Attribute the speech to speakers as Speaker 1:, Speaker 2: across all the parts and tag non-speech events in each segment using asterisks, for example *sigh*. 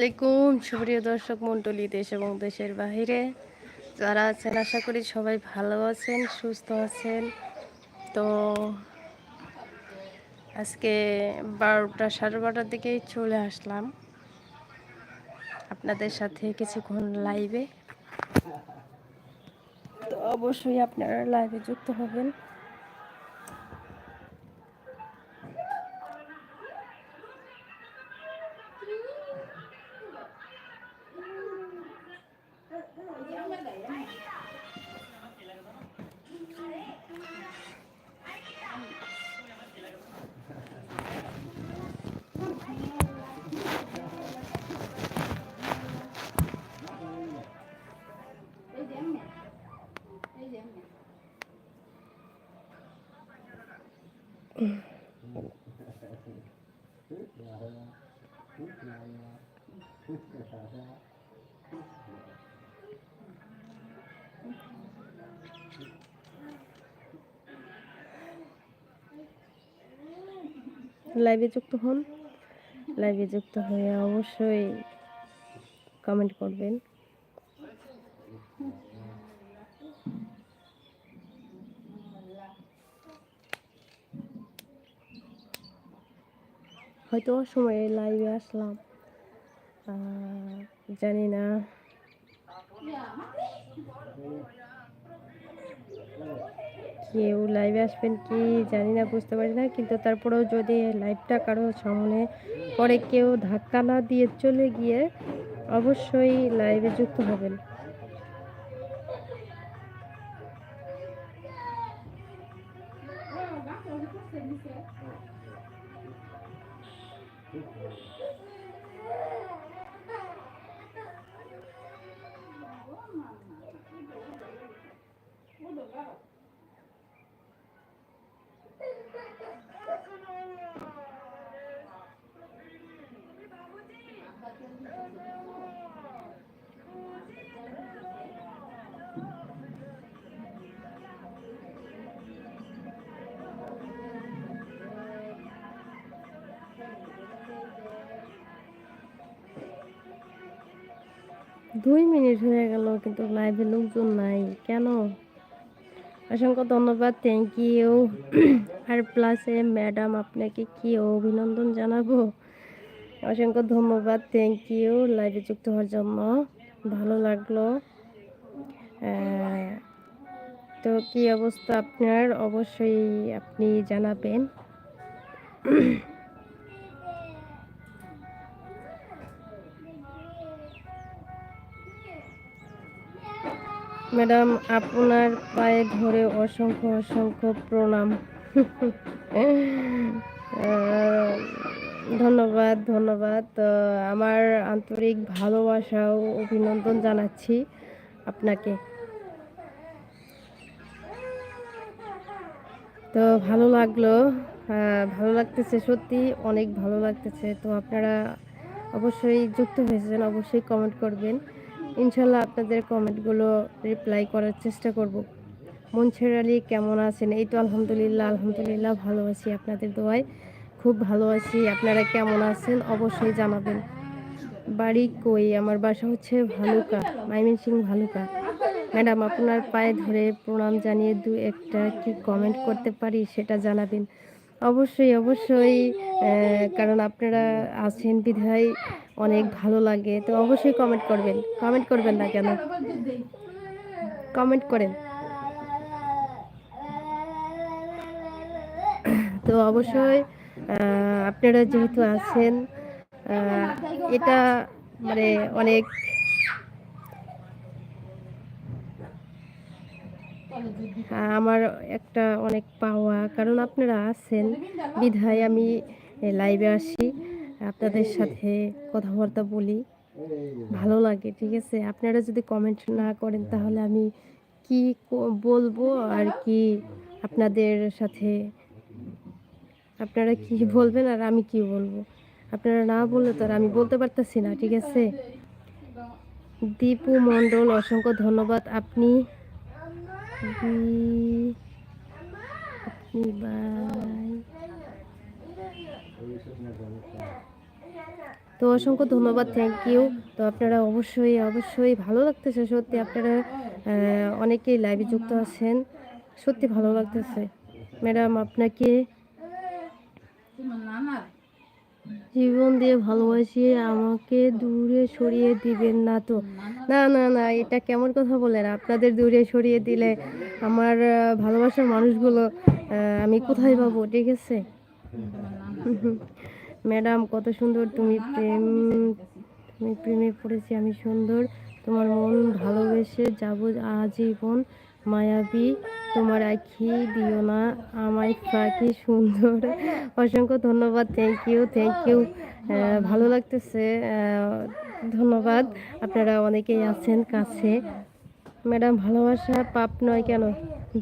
Speaker 1: আসসালামাইকুম সুপ্রিয় দর্শক মণ্ডলী, দেশ এবং দেশের বাহিরে। যারা আছেন, আশা করি সবাই ভালো আছেন, সুস্থ আছেন। তো আজকে বারোটা, সাড়ে বারোটার দিকেই চলে আসলাম। আপনাদের সাথে কিছুক্ষণ লাইভে তো অবশ্যই আপনারা লাইভে যুক্ত হবেন। লাইভে যুক্ত হন। লাইভে যুক্ত হয়ে অবশ্যই কমেন্ট করবেন। হয়তো সময়ে লাইভে আসলাম। জানি না। কেউ লাইভে আসবেন কি জানি না, বুঝতে পারি না। কিন্তু তারপরেও যদি লাইভটা কারও সামনে পরে কেউ ধাক্কা না দিয়ে চলে গিয়ে অবশ্যই লাইভে যুক্ত হবেন। দুই মিনিট হয়ে গেল, কিন্তু লাইভে লোকজন নাই। কেন? অসংখ্য ধন্যবাদ থ্যাংক ইউ আর প্লাসে ম্যাডাম আপনাকে কি অভিনন্দন জানাব? অসংখ্য ধন্যবাদ থ্যাংক ইউ লাইভে যুক্ত হওয়ার জন্য ভালো লাগল। তো কি অবস্থা আপনার? অবশ্যই আপনি জানাবেন। ম্যাডাম, আপনার পায়ে ধরে অসংখ্য অসংখ্য প্রণাম। ধন্যবাদ ধন্যবাদ। আমার আন্তরিক ভালোবাসা ও অভিনন্দন জানাচ্ছি আপনাকে। তো ভালো লাগল ভালো লাগতেছে সত্যি, অনেক ভালো লাগতেছে। তো আপনারা অবশ্যই যুক্ত হয়েছেন, অবশ্যই কমেন্ট করবেন। ইনশাল্লাহ আপনাদের কমেন্টগুলো রিপ্লাই করার চেষ্টা করব। মনছের আলী কেমন আছেন? এই তো আলহামদুলিল্লাহ আলহামদুলিল্লাহ ভালো আছি। আপনাদের দোয়ায় খুব ভালো আছি। আপনারা কেমন আছেন? অবশ্যই জানাবেন। বাড়ি কই? আমার বাসা হচ্ছে ভালুকা ময়মনসিং ভালুকা। ম্যাডাম, আপনার পায়ে ধরে প্রণাম জানিয়ে দু একটা কি কমেন্ট করতে পারি সেটা জানাবেন। অবশ্যই অবশ্যই কারণ আপনারা আছেন বিধায় অনেক ভালো লাগে, তো অবশ্যই কমেন্ট করবেন। কমেন্ট করবেন না কেন? কমেন্ট করেন। তো অবশ্যই আপনারা যেহেতু আছেন এটা মানে অনেক আমার একটা অনেক পাওয়া। কারণ আপনারা আছেন, বিধায় আমি লাইভে আসি। আপনাদের সাথে কথাবার্তা বলি। ভালো লাগে, ঠিক আছে? আপনারা যদি কমেন্ট না করেন, তাহলে আমি কি বলব আর কি আপনাদের সাথে আপনারা কি বলবেন আর আমি কি বলব? আপনারা না বললে তো আর আমি বলতে পারতেছি না, ঠিক আছে? দীপু মণ্ডল, অসংখ্য ধন্যবাদ। আপনি আপনি বাই। তো অসংখ্য ধন্যবাদ থ্যাংক ইউ তো আপনারা অবশ্যই অবশ্যই ভালো লাগতেছে সত্যি আপনারা অনেকেই লাইভে যুক্ত আছেন। সত্যি ভালো লাগতেছে। ম্যাডাম, আপনাকে জীবন দিয়ে ভালোবাসি, আমাকে দূরে সরিয়ে দিবেন না তো। না না না, এটা কেমন কথা বলেন? আপনাদের দূরে সরিয়ে দিলে আমার ভালোবাসার মানুষগুলো আমি কোথায় পাবো, ঠিক আছে? ম্যাডাম, কত সুন্দর তুমি প্রেম, তুমি প্রেমে পড়েছি, আমি সুন্দর। তোমার মন ভালোবেসে যাব আজীবন, মায়াবী। তোমার আখি দিও না আমায়, ফাঁকি সুন্দর। অসংখ্য ধন্যবাদ থ্যাংক ইউ থ্যাংক ইউ ভালো লাগতেছে ধন্যবাদ। আপনারা অনেকেই আছেন কাছে। ম্যাডাম ভালোবাসা পাপ নয় কেন?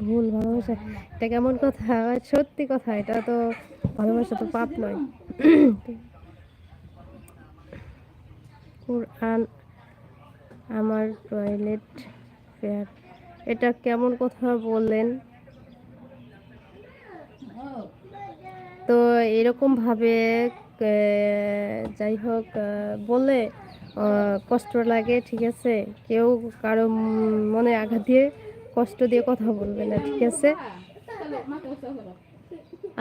Speaker 1: ভুল ভালোবাসা। এটা কেমন কথা? সত্যি কথা এটা তো ভালোবাসা তো পাপ নয়। কোরআন আমার টয়লেট ফেয়ার এটা কেমন কথা বললেন? তো এরকম ভাবে যাই হোক আহ, কষ্ট লাগে, ঠিক আছে? কেউ কারও মনে আঘাত দিয়ে কষ্ট দিয়ে কথা বলবে না, ঠিক আছে?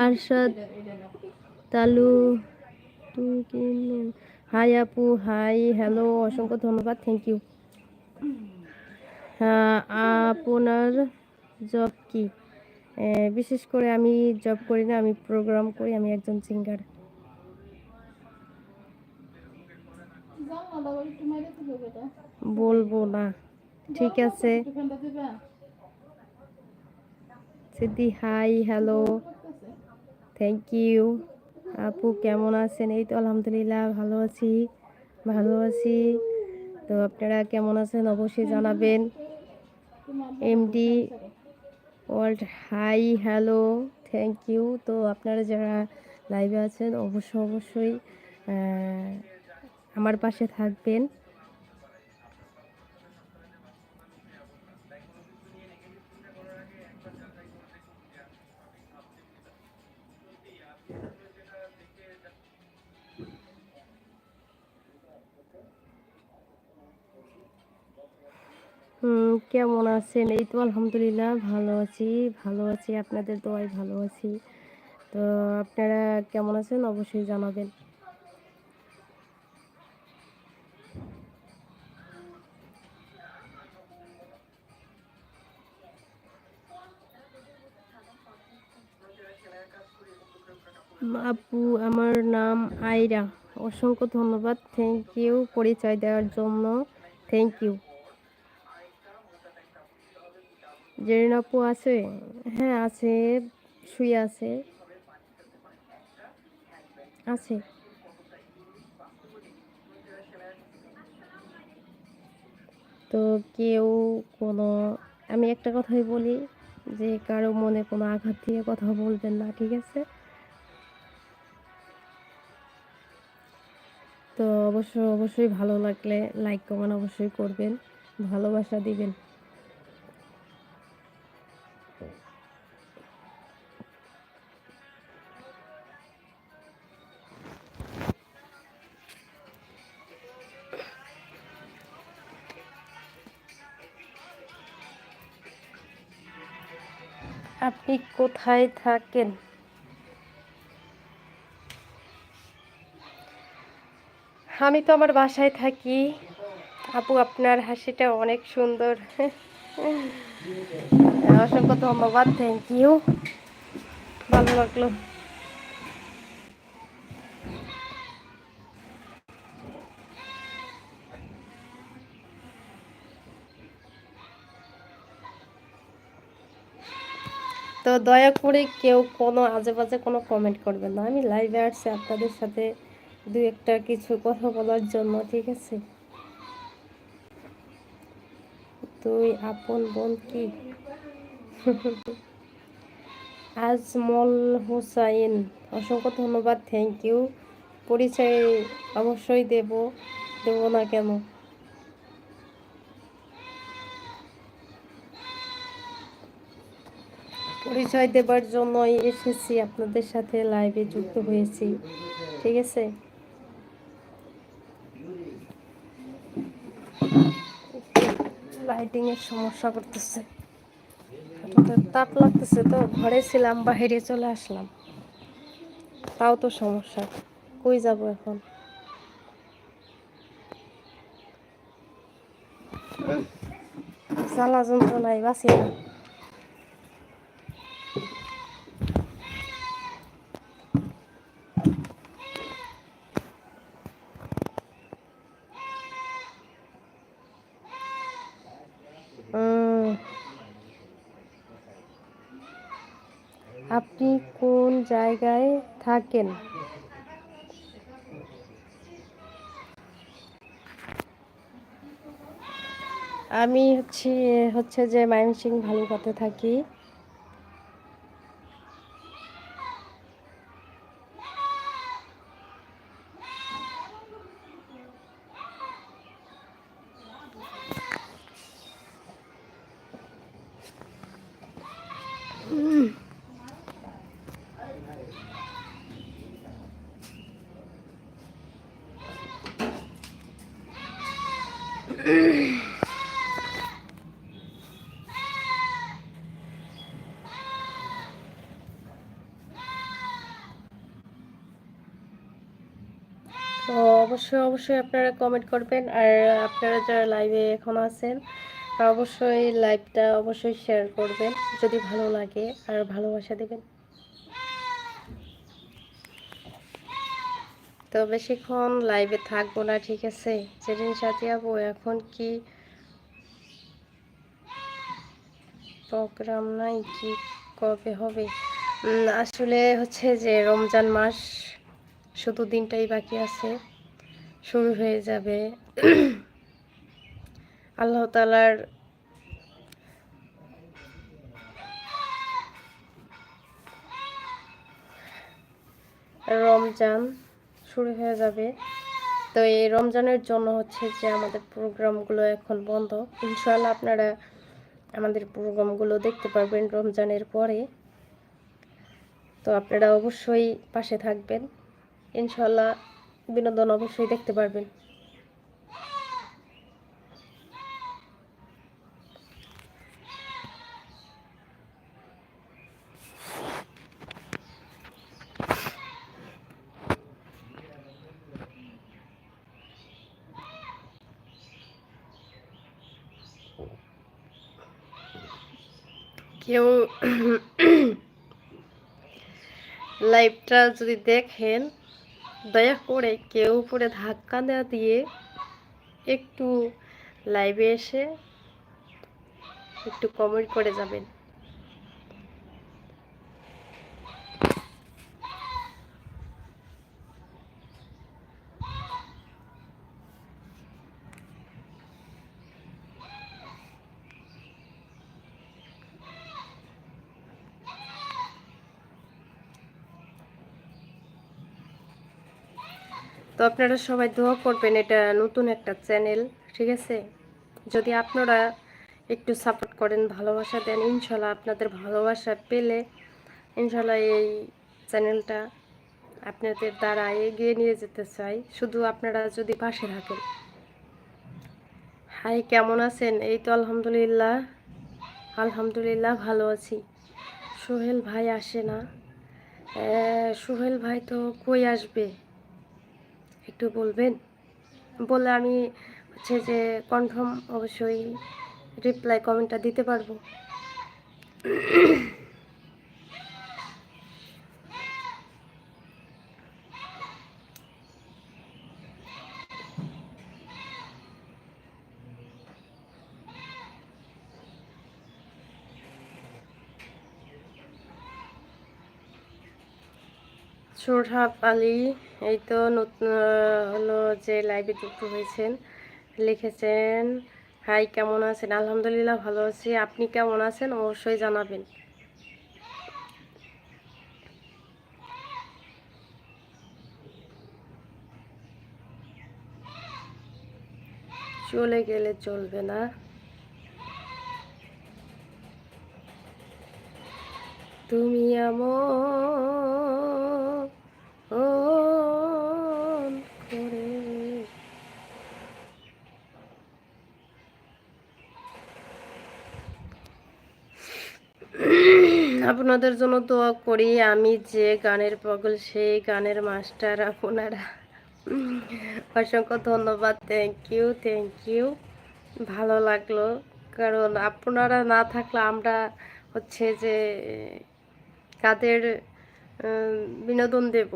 Speaker 1: আরশাদ, তালু, তুমি কি হাই আপু, হাই, হ্যালো, অসংখ্য ধন্যবাদ থ্যাংক ইউ আপনার জব কি? বিশেষ করে আমি জব করি না, আমি প্রোগ্রাম করি, আমি একজন সিঙ্গার বলব না। ঠিক আছে। সিদ্ধি হাই হ্যালো থ্যাংক ইউ আপু, কেমন আছেন? এই তো আলহামদুলিল্লাহ, ভালো আছি। ভালো আছি। তো আপনারা কেমন আছেন অবশ্যই জানাবেন। MD world hi hello thank you তো আপনারা যারা লাইভে আছেন, অবশ্যই অবশ্যই আমার পাশে থাকবেন। কেমন আছেন? এই তো আলহামদুলিল্লাহ ভালো আছি ভালো আছি, আপনাদের দোয়ায় ভালো আছি। তো আপনারা কেমন আছেন? অবশ্যই জানাবেন। আপু, আমার নাম আয়রা অসংখ্য ধন্যবাদ। থ্যাংক ইউ পরিচয় দেওয়ার জন্য। থ্যাংক ইউ জেরিন আপু আছে? হ্যাঁ আছে। শুয়ে আছে। আছে। তো কেউ কোনো, আমি একটা কথাই বলি যে, কারও মনে কোনো আঘাত দিয়ে কথা বলবেন না, ঠিক আছে? তো অবশ্যই অবশ্যই ভালো লাগলে লাইক কমেন্ট অবশ্যই করবেন। ভালোবাসা দিবেন। আপনি কোথায় থাকেন? আমি তো আমার বাসায় থাকি। আপু, আপনার হাসিটা অনেক সুন্দর। অসংখ্য ধন্যবাদ থ্যাংক ইউ ভালো লাগল। তো দয়া করে কেউ কোনো আজে বাজে কোনো কমেন্ট করবেন না। আমি লাইভে আসছি আপনাদের সাথে দু একটা কিছু কথা বলার জন্য, ঠিক আছে? তুই আপন বোন কি? *laughs* আজমল হুসাইন, অসংখ্য ধন্যবাদ থ্যাংক ইউ পরিচয় অবশ্যই দেব দেব না কেন? পরিচয় দেবার জন্যই এসেছি, আপনাদের সাথে লাইভে যুক্ত হয়েছি, ঠিক আছে? লাইটিং এর সমস্যা করতেছে। তাপ লাগতেছে তো ঘরে ছিলাম বাইরে চলে আসলাম। তাও তো সমস্যা। কই যাব এখন? জ্বালা যন্ত্রণায় বাঁচি না উম, আপনি কোন জায়গায় থাকেন। আমি হচ্ছে হচ্ছে যে ময়মনসিং ভালুকাতে থাকি। তো অবশ্যই অবশ্যই আপনারা কমেন্ট করবেন। আর আপনারা যারা লাইভে এখন আছেন অবশ্যই লাইভটা অবশ্যই শেয়ার করবেন, যদি ভালো লাগে। আর ভালোবাসা দেবেন। তো বেশিক্ষণ লাইভে থাকব না, ঠিক আছে? যেদিন সাথে যাব এখন কি প্রোগ্রাম নাই, কি কবে হবে? আসলে হচ্ছে যে রমজান মাস শুধু দিনটাই বাকি আছে, শুরু হয়ে যাবে। আল্লাহ তালার রমজান শুরু হয়ে যাবে। তো এই রমজানের জন্য হচ্ছে যে আমাদের প্রোগ্রামগুলো এখন বন্ধ। ইনশাআল্লাহ আপনারা আমাদের প্রোগ্রামগুলো দেখতে পারবেন রমজানের পরে। তো আপনারা অবশ্যই পাশে থাকবেন। ইনশাল্লাহ বিনোদন অবশ্যই দেখতে পারবেন। কেউ *coughs* লাইভটা যদি দেখেন দয়া করে কেউ উপরে ধাক্কা দেওয়া দিয়ে একটু লাইভে এসে একটু কমেন্ট করে যাবেন। আপনারা সবাই দোয়া করবেন, এটা নতুন একটা চ্যানেল, ঠিক আছে? যদি আপনারা একটু সাপোর্ট করেন, ভালোবাসা দেন, ইনশাল্লাহ আপনাদের ভালোবাসা পেলে ইনশাল্লাহ এই চ্যানেলটা আপনাদের দ্বারা এগিয়ে নিয়ে যেতে চাই। শুধু আপনারা যদি পাশে থাকেন। হাই, কেমন আছেন? এই তো আলহামদুলিল্লাহ। আলহামদুলিল্লাহ ভালো আছি। সোহেল ভাই আসে না। সোহেল ভাই তো কই আসবে? একটু বলবেন? বলে আমি হচ্ছে যে কনফার্ম অবশ্যই রিপ্লাই কমেন্টটা দিতে পারব। সোরহাব আলী। এই তো নতুন, হলো যে লাইভে যুক্ত হয়েছেন, লিখেছেন হাই কেমন আছেন? আলহামদুলিল্লাহ ভালো আছি। আপনি কেমন আছেন? অবশ্যই জানাবেন। চলে গেলে চলবে না। তুমি আমন আপনাদের জন্য দোয়া করি, আমি যে গানের পগল সেই গানের মাস্টার আপনারা। অসংখ্য ধন্যবাদ থ্যাংক ইউ থ্যাংক ইউ ভালো লাগল, কারণ আপনারা না থাকলে আমরা হচ্ছে যে কাদের বিনোদন দেব।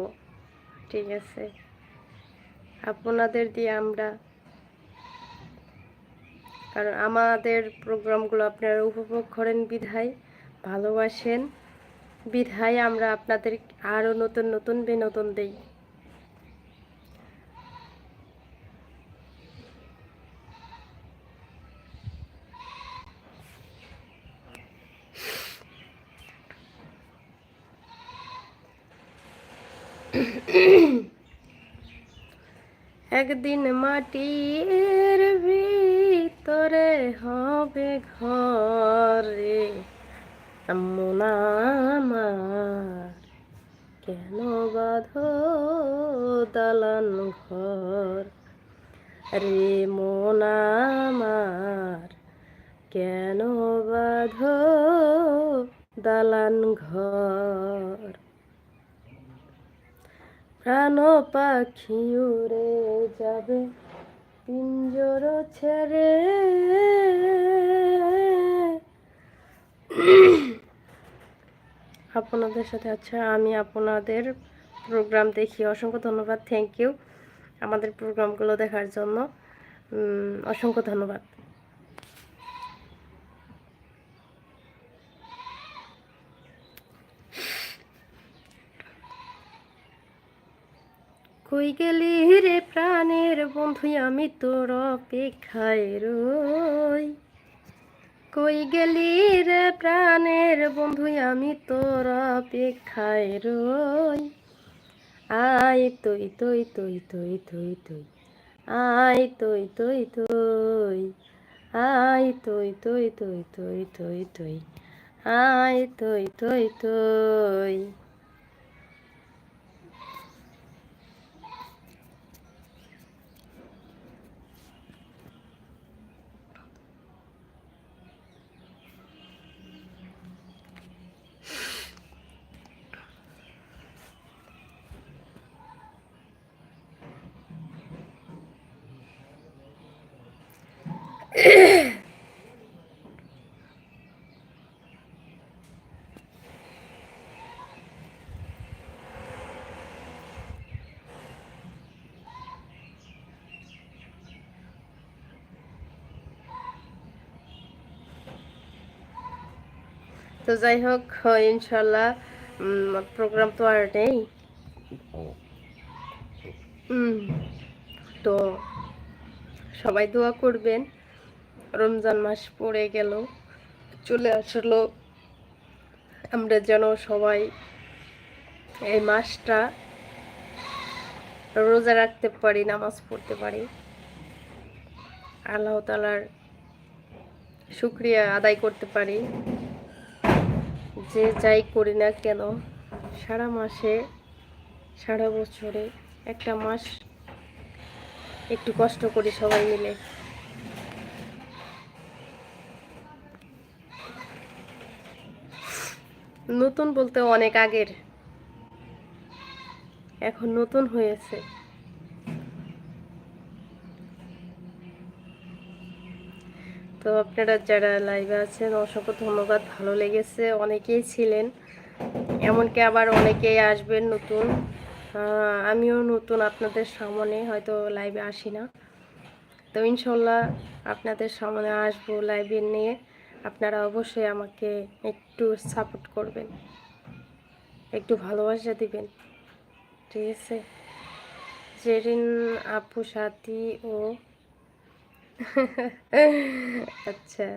Speaker 1: ঠিক আছে। আপনাদের দিয়ে আমরা, কারণ আমাদের প্রোগ্রামগুলো আপনারা উপভোগ করেন বিধায়। ভালোবাসেন। বিধায় আমরা আপনাদের আরও নতুন নতুন বিনোদন দেই। একদিন মাটির ভিতরে হবে ঘরে। মন আমার কেন বাঁধো দালান ঘর? রে মন আমার কেন বাঁধো দালান ঘর? প্রাণ পাখি উড়ে যাবে, পিঞ্জর ছেড়ে। আপনাদের সাথে আচ্ছা আমি আপনাদের প্রোগ্রাম দেখি। অসংখ্য ধন্যবাদ থ্যাংক ইউ আমাদের প্রোগ্রামগুলো দেখার জন্য। অসংখ্য ধন্যবাদ। কই গেলি রে প্রাণের বন্ধু, আমি তোর অপেক্ষায় রই। কই গেলি রে প্রাণের বন্ধু আমি তোর অপেক্ষায় রই আয় তুই তুই তুই তুই তুই তুই আয় তুই তুই তুই আয় তুই তুই তুই তুই তুই তুই আয় তুই তুই তুই তো যাই হোক ইনশাল্লাহ প্রোগ্রাম তো আর নেই। তো সবাই দোয়া করবেন। রমজান মাস পড়ে গেল, চলে আসলো। আমরা যেন সবাই এই মাসটা রোজা রাখতে পারি, নামাজ পড়তে পারি। আল্লাহ তালার শুক্রিয়া আদায় করতে পারি। যে যাই করি না কেন, সারা মাসে, সারা বছরে, একটা মাস একটু কষ্ট করি সবাই মিলে। নতুন বলতে অনেক আগের। এখন নতুন হয়েছে। তো আপনারা যারা লাইভে আছেন, অসংখ্য ধন্যবাদ। ভালো লেগেছে, অনেকেই ছিলেন। এমনকি আবার অনেকেই আসবেন নতুন। আমিও নতুন আপনাদের সামনে, হয়তো লাইভে আসি না। তো ইনশাল্লাহ আপনাদের সামনে আসব লাইভে নিয়ে। আপনারা অবশ্যই আমাকে একটু সাপোর্ট করবেন। একটু ভালোবাসা দিবেন। ঠিক আছে? জেরিন আপু, সাথী ও আচ্ছা।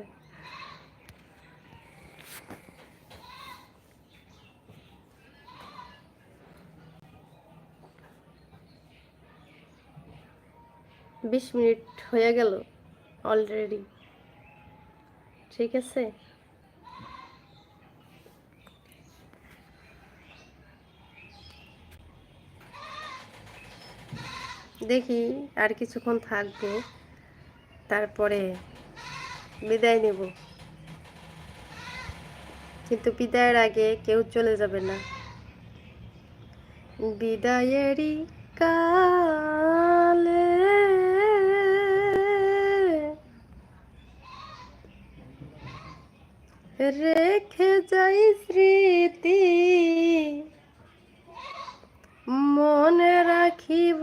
Speaker 1: বিশ মিনিট হয়ে গেল অলরেডি ঠিক আছে? দেখি আর কিছুক্ষণ থাকব। তারপরে বিদায় নেব। কিন্তু বিদায়ের আগে কেউ চলে যাবে না। বিদায়েরই কালে রেখে যাই স্মৃতি, মনে রাখিব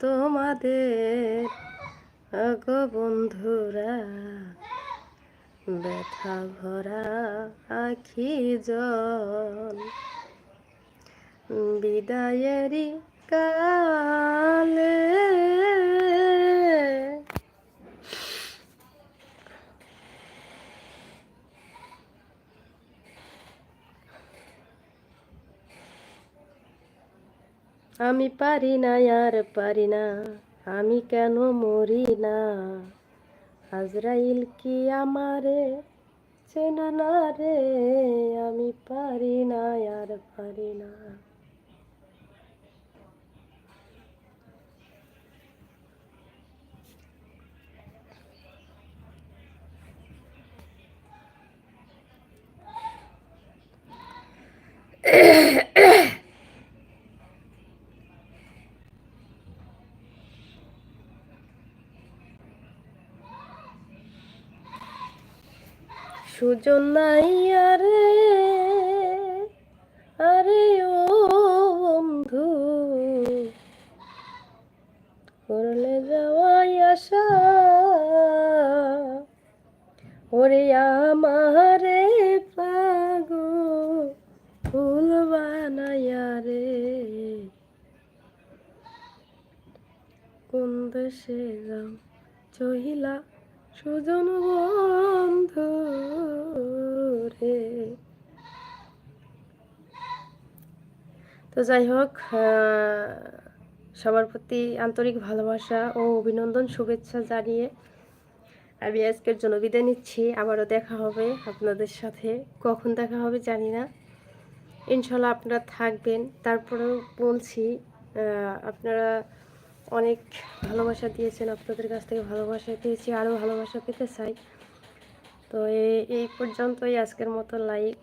Speaker 1: তোমাদের। আগো বন্ধুরা ব্যথা ভরা আখি জল। বিদায়েরই কালে আমি পারি না আর পারি না। আমি কেন মরি না? আজরাইল কি আমারে চেনা না রে? আমি পারি না, আর পারি না। *coughs* সুজন নাই আরে। তো যাই হোক সবার প্রতি আন্তরিক ভালোবাসা ও অভিনন্দন, শুভেচ্ছা জানিয়ে আমি আজকের জন্য বিদায় নিচ্ছি। আবারও দেখা হবে আপনাদের সাথে। কখন দেখা হবে জানি না। ইনশাল্লাহ আপনারা থাকবেন। তারপরেও বলছি আপনারা অনেক ভালোবাসা দিয়েছেন। আপনাদের কাছ থেকে ভালোবাসা পেয়েছি, আরও ভালোবাসা পেতে চাই। তো এই পর্যন্তই আজকের মতো লাইভ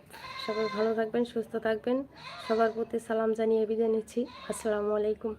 Speaker 1: সবাই ভালো থাকবেন, সুস্থ থাকবেন। সবার প্রতি সালাম জানিয়ে বিদায় নিচ্ছি। আসসালামু আলাইকুম।